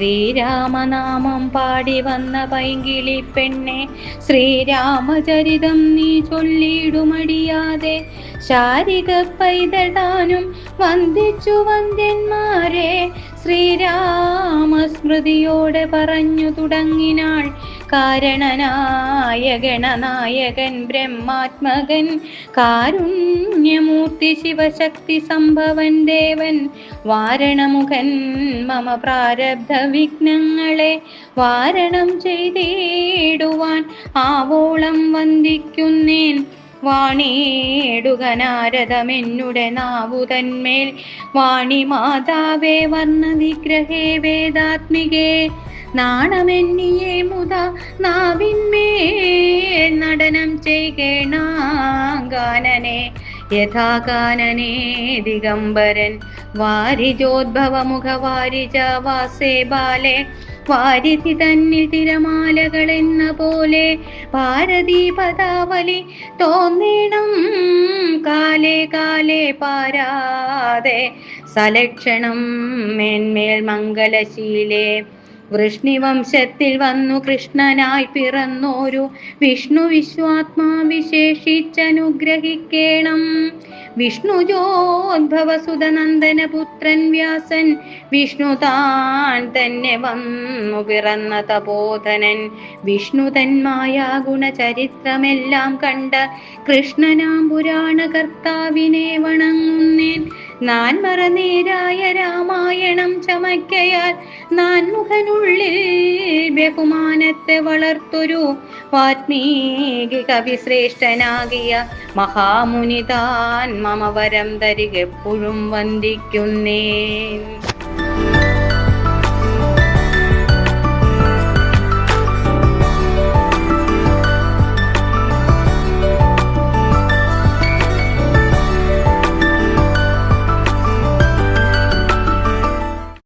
ശ്രീരാമനാമം പാടി വന്ന പൈങ്കിളി പെണ്ണെ ശ്രീരാമചരിതം നീ ചൊല്ലിടുമടിയാതെ ശാരിക പൈതടാനും വന്ദിച്ചു വന്ദ്യന്മാരെ ശ്രീരാമസ്മൃതിയോടെ പറഞ്ഞു തുടങ്ങിനാൾ കാരണനായ ഗണനായകൻ ബ്രഹ്മാത്മകൻ കാരുണ്യമൂർത്തി ശിവശക്തി സംഭവൻ ദേവൻ വാരണമുഖൻ മമ പ്രാരബ്ധ വിഘ്നങ്ങളെ വാരണം ചെയ്തിടുവാൻ ആവോളം വന്ദിക്കുന്നേൻ. വാണിയിടുക നാരദമെന്നുടെ നാവുതന്മേൽ വാണി മാതാവേ വർണ നിഗ്രഹേ വേദാത്മികേ. നാണമെന്നിയെ മുത നാവിന്മേൽ നടനം ചെയ്യണാകാനനെ യഥാഗാനനെ ദിഗംബരൻ വാരിജോദ്ഭവമുഖ വാരിജ വാസേ ബാലെ. വാരിധി തന്നിൽ തിരമാലകൾ എന്ന പോലെ ഭാരതീ പദാവലി തോന്നിണം കാലേ കാലേ പാരാതെ. സലക്ഷണം മേന്മേൽ മംഗലശീലേ വൃഷ്ണിവംശത്തിൽ വന്നു കൃഷ്ണനായി പിറന്നോരു വിഷ്ണു വിശ്വാത്മാ വിശേഷിച്ചനുഗ്രഹിക്കേണം വിഷ്ണുജോദ്ഭവസുതനന്ദന പുത്രൻ വ്യാസൻ വിഷ്ണു താൻ തന്നെ വന്നു പിറന്ന തപോധനൻ. വിഷ്ണു തന്മായ ഗുണചരിത്രമെല്ലാം കണ്ട കൃഷ്ണനാം പുരാണകർത്താവിനെ വണങ്ങുന്നേൻ. നാൻ മറനേരായ രാമായണം ചമയ്ക്കയാൽ നാൻമുഖനുള്ളിൽ ബഹുമാനത്തെ വളർത്തൊരു വാത്മീകി കവിശ്രേഷ്ഠനാകിയ മഹാമുനി താൻ മമവരം തരികെപ്പോഴും വന്ദിക്കുന്നേ